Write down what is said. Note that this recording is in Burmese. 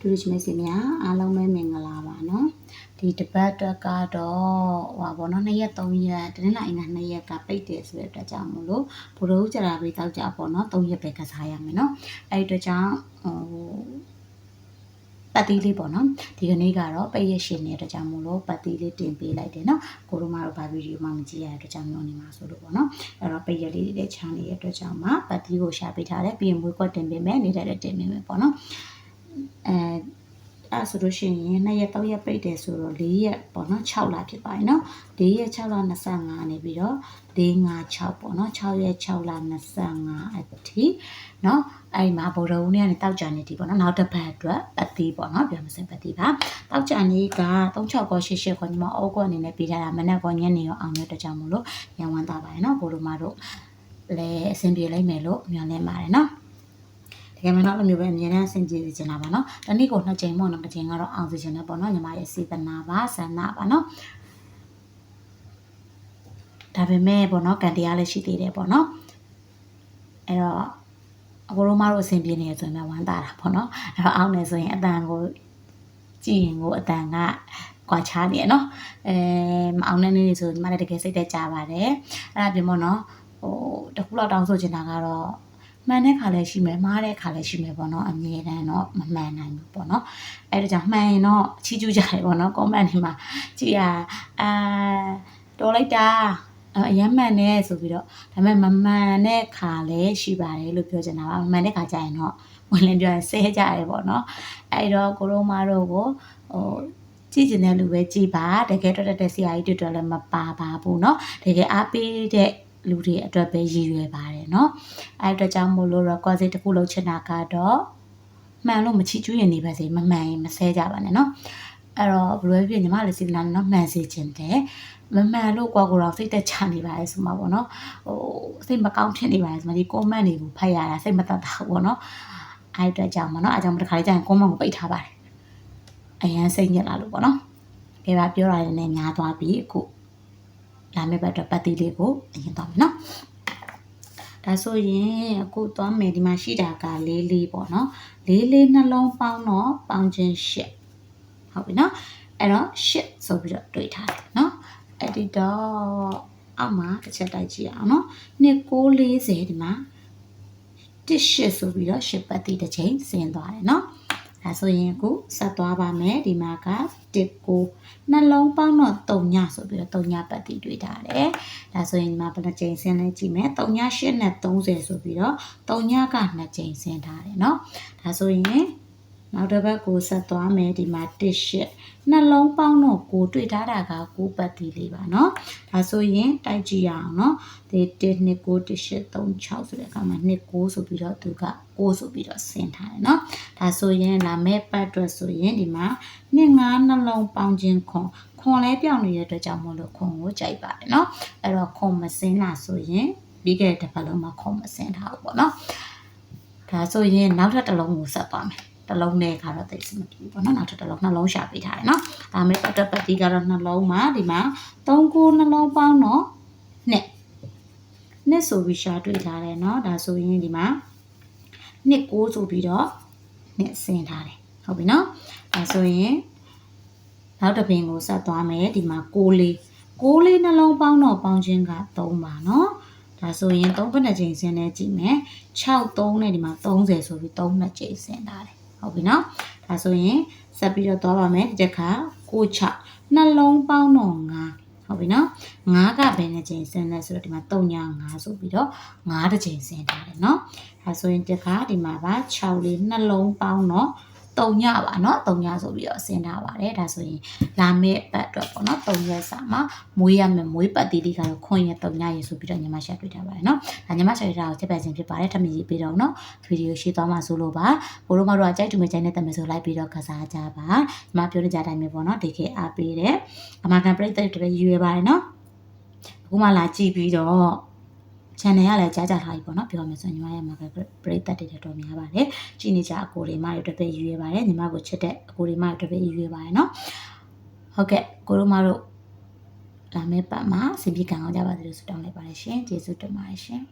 တူရစ်မိတ်ဆွေများအားလုံးပဲမင်္ဂလာပါနော်ဒီတပတ်အတွက်ကတော့ဟိုပါဘောနော်2ရက်3ရက်တနင်္လာအင်္ဂါ2ရက်ကပိတ်တယ်ဆိုတဲ့အတွက်ကြောင့်မို့လို့ဘိုးတို့ကြတာပြီးတောက်ကြပေါ့နော်3ရက်ပဲကစားရမယ်နော်အဲ့ဒီအတွက်ကြောင့်ဟိုပတ်တီးလေးပေါ့နော်ဒီကနေ့ကတော့ပိတ်ရရှင်နေတဲ့အတွက်ကြောင့်မို့လို့ပတ်တီးလေးတင်ပေးလိုက်တယ်နော်ကိုတို့မတို့ဘာဗီဒီယိုမှမကြည့်ရတဲ့အတွက်ကြောင့်ညောနေမှာဆိုလို့ပေါ့နော်အဲ့တော့ပိတ်ရလေးတွေချမ်းနေတဲ့အတွက်ကြောင့်မှပတ်တီးကိုရှာပေးထားတယ်ပြီးရင်မွေးကွက်တင်ပေးမယ်နေတဲ့လည်းတင်ပေးမယ်ပေါ့နော် အဲအဲ့ဆိုလို့ရှိရင်2ရက်3ရက်ပိတ်တယ်ဆိုတော့4ရက်ပေါ့နော်6လဖြစ်ပါတယ်နော်4ရက်6လ25နေပြီးတော့4 5 6ပေါ့နော်6ရက်6လ25အထိနော်အဲ့မှာဗိုလ်တော်ဦးနေကနေတောက်ကြနေတီပေါ့နော်နောက်တစ်ပတ်အတွက်ပတ်တီးပေါ့နော်ပြောမစင်ပတ်တီးပါတောက်ကြနေက36ကော88ကောညီမအုပ်ကောအနေနဲ့ပြီးထားတာမနက်ကောညနေရောအောင်ရတဲ့ကြောင့်မလို့ရန်ဝမ်းသားပါတယ်နော်ဘိုလ်တော်မတို့လည်းအဆင်ပြေလိုက်မယ်လို့မျှော်လင့်ပါတယ်နော် တကယ်မှတော့လိုမျိုးပဲအမြဲတမ်းအဆင်ပြေစေချင်တာပါနော်။တနည်းကိုနှစ်ချိန်ပေါ့နော်တစ်ချိန်ကတော့အောင်စေချင်တယ်ပေါ့နော်ညီမရဲ့စေတနာပါဆန္ဒပါနော်။ဒါပေမဲ့ပေါ့နော်ကံတရားလည်းရှိသေးတယ်ပေါ့နော်။အဲ့တော့အကိုတို့မတို့အဆင်ပြေနေရဆိုရင်ဝမ်းသာတာပေါ့နော်။အဲ့တော့အောင်းနေဆိုရင်အတန်ကိုကြည့်ရင်ကိုအတန်ကကွာခြားနေရနော်အဲမအောင်တဲ့နေ့တွေဆိုညီမလည်းတကယ်စိတ်သက်ကြပါတယ်အဲ့ဒါပြင်ပေါ့နော်ဟိုတခုလောက်တောင်းဆိုချင်တာကတော့ မှန်တဲ့ခါလည်းရှိမယ်မှားတဲ့ခါလည်းရှိမယ်ပေါ့နော်အမြဲတမ်းတော့မမှန်နိုင်ဘူးပေါ့နော်အဲ့ဒါကြောင့်မှန်ရင်တော့ချီးကျူးကြတယ်ပေါ့နော် comment တွေမှာကြည်ရအာတော်လိုက်တာအရမ်းမှန်နေဆိုပြီးတော့ဒါပေမဲ့မမှန်တဲ့ခါလည်းရှိပါတယ်လို့ပြောချင်တာပါမမှန်တဲ့ခါကျရင်တော့ဝင်လင်းပြောရင်ဆဲကြရတယ်ပေါ့နော်အဲ့တော့ကိုရိုမာတို့ကိုဟိုကြည့်ကျင်တဲ့လူပဲကြည်ပါတကယ်တော့တဲ့ဆရာကြီးတို့တော့လည်းမပါပါဘူးเนาะတကယ်အားပေးတဲ့ လူတွေအတွက်ပဲရည်ရွယ်ပါတယ်เนาะအဲ့အတွက်ကြောင့်မို့လို့ record တစ်ခုလုပ်ချင်တာကတော့မှန်လို့မချီကျွေးရင်နေပါစေမမှန်ရင်မဆဲကြပါနဲ့เนาะအဲ့တော့ဘယ်လိုဖြစ်ညီမလေးစီလာနော်မှန်စေချင်တယ်မမှန်လို့ကိုကိုတော့စိတ်သက်ချနေပါလေဆိုမှာပေါ့နော်ဟိုစိတ်မကောင်းဖြစ်နေပါလေဆိုမှာဒီ comment တွေကိုဖတ်ရတာစိတ်မသက်သာဘူးပေါ့နော်အဲ့အတွက်ကြောင့်ပေါ့နော်အဲ့ကြောင့်တစ်ခါလေးကျရင် comment ကိုပိတ်ထားပါတယ်အရန်စိတ်ညစ်လာလို့ပေါ့နော်ကဲပါပြောရတယ်နဲ့ညားသွားပြီအခု လာမယ့်ဘက်တော့ပတ်တီးလေးကိုအရင်သွားမယ်နော်ဒါဆိုရင်အခုသွားမယ်ဒီမှာရှိတာကလေးလေးပေါ့နော်လေးလေးနှလုံးပေါင်းတော့ပေါင်းခြင်းရှစ်ဟုတ်ပြီနော်အဲ့တော့ရှစ်ဆိုပြီးတော့တွေ့ထားတယ်နော်အဲ့ဒီတော့အောက်မှာတစ်ချက်တိုက်ကြည့်အောင်နော်နှစ်640ဒီမှာတစ်ရှစ်ဆိုပြီးတော့ရှစ်ပတ်တိတစ်ချိန်ဆင်းသွားတယ်နော် ဒါဆိုရင်အခုဆက်သွားပါမယ်ဒီမှာကတစ်ကိုနှလုံးပေါင်းတော့3ညဆိုပြီးတော့3ညပတ်တိတွေ့ထားတယ်ဒါဆိုရင်ဒီမှာဘယ်နှချိန်ဆင်းလဲကြည့်မယ်3ည8နဲ့30ဆိုပြီးတော့3ညက2ချိန်ဆင်းထားတယ်เนาะဒါဆိုရင်နောက်တစ်ပတ်ကိုဆက်သွားမယ်ဒီမှာတစ်ရှစ်နှလုံးပေါင်းတော့ကိုတွေ့ထားတာကကိုပတ်တိလေးပါเนาะဒါဆိုရင်တိုက်ကြည့်ရအောင်เนาะဒီ1 2 9 1 8 3 6ဆိုတဲ့အခါမှာ2 9ဆိုပြီးတော့သူက6ဆိုပြီးတော့ဆင်းထားတယ်เนาะ ဒါဆိုရင်လာမဲ့ပတ်အတွက်ဆိုရင်ဒီမှာ2 5နှလုံးပေါင်းခြင်းခွန်ခွန်လဲပြောင်းနေတဲ့အတွက်ကြောင့်မို့လို့ခွန်ကိုကြိုက်ပါတယ်เนาะအဲ့တော့ခွန်မစင်းတာဆိုရင်ပြီးခဲ့တဲ့တစ်ပတ်လုံးမှာခွန်မစင်းထားဘူးပေါ့เนาะဒါဆိုရင်နောက်ထပ်တစ်လုံးကိုဆက်သွားမယ်တစ်လုံးနဲ့ခါတော့သိစမပြေဘူးပေါ့နော်နောက်ထပ်တစ်လုံးနှလုံးရှာပေးထားတယ်နော်ဒါမဲ့ပတ်တက်ပတ်တီကတော့နှလုံးမှာဒီမှာ3ကိုနှလုံးပေါင်းတော့နှစ်နှစ်ဆိုပြီးရှာတွေ့ထားတယ်နော်ဒါဆိုရင်ဒီမှာနှစ်ကိုဆိုပြီးတော့ နှစ်ဆင်းထားတယ်ဟုတ်ပြီနော်ဒါဆိုရင်နောက်တစ်ပင်ကိုဆက်သွားမယ်ဒီမှာ6လေး6လေးနှလုံးပေါင်းတော့ပေါင်းခြင်းက3ပါနော်ဒါဆိုရင်3ဘက်နှစ်ချိန်ဆင်းနေကြည့်မယ်6 3နဲ့ဒီမှာ30ဆိုပြီး3နှစ်ချိန်ဆင်းထားတယ်ဟုတ်ပြီနော်ဒါဆိုရင်ဆက်ပြီးတော့သွားပါမယ်ဒီတစ်ခါကိုချနှလုံးပေါင်းတော့9 ဟုတ်ပြီနော်9ကဘယ်နှချိန်ဆင်းလဲဆိုတော့ဒီမှာ3ည9ဆိုပြီးတော့9တစ်ချိန်ဆင်းထားတယ်နော်ဒါဆိုရင်တစ်ခါဒီမှာပါ6လေးနှလုံးပေါင်းတော့ 3ညပါเนาะ3ညဆိုပြီးတော့ဆင်းထားပါတယ်ဒါဆိုရင်လာမယ့်ပတ်အတွက်ပေါ့เนาะ3ရက်စာမှာမွေးရမယ်မွေးပတ်တီးလေးကတော့ခွင့်ရ3ညရေဆိုပြီးတော့ညီမရှာတွေ့ထားပါတယ်เนาะဒါညီမရှာတွေ့တာကိုချက်ပတ်ခြင်းဖြစ်ပါတယ်ထပ်မရေးပြီးတော့เนาะဗီဒီယိုရှင်းသွားမှဆိုလို့ပါဘိုးတို့မတို့ကကြိုက်တူမကြိုက်နဲ့တမဆိုလိုက်ပြီးတော့ကစားကြပါညီမပြောနေကြတိုင်းပဲပေါ့เนาะဒီခေအားပေးတယ်အမကန်ပရိသတ်တွေရွေးပါတယ်เนาะအခုမှလာကြည့်ပြီးတော့ channel ကလည်းကြားကြထားပြီပေါ့နော်ပြောမယ်ဆိုရင်ညီမရဲ့မှာပရိသတ်တွေတော်များပါတယ်ကြည့်နေကြအကိုတွေမတွေတော်တော်ရွေးပါတယ်ညီမကိုချစ်တဲ့အကိုတွေမတွေတော်တော်ရွေးပါတယ်နော်ဟုတ်ကဲ့ကိုတို့မတို့လာမယ့်ပတ်မှာစင်ပြေကံအောင်ကြပါစေလို့ဆုတောင်းလိုက်ပါတယ်ရှင်ကျေးဇူးတင်ပါတယ်ရှင်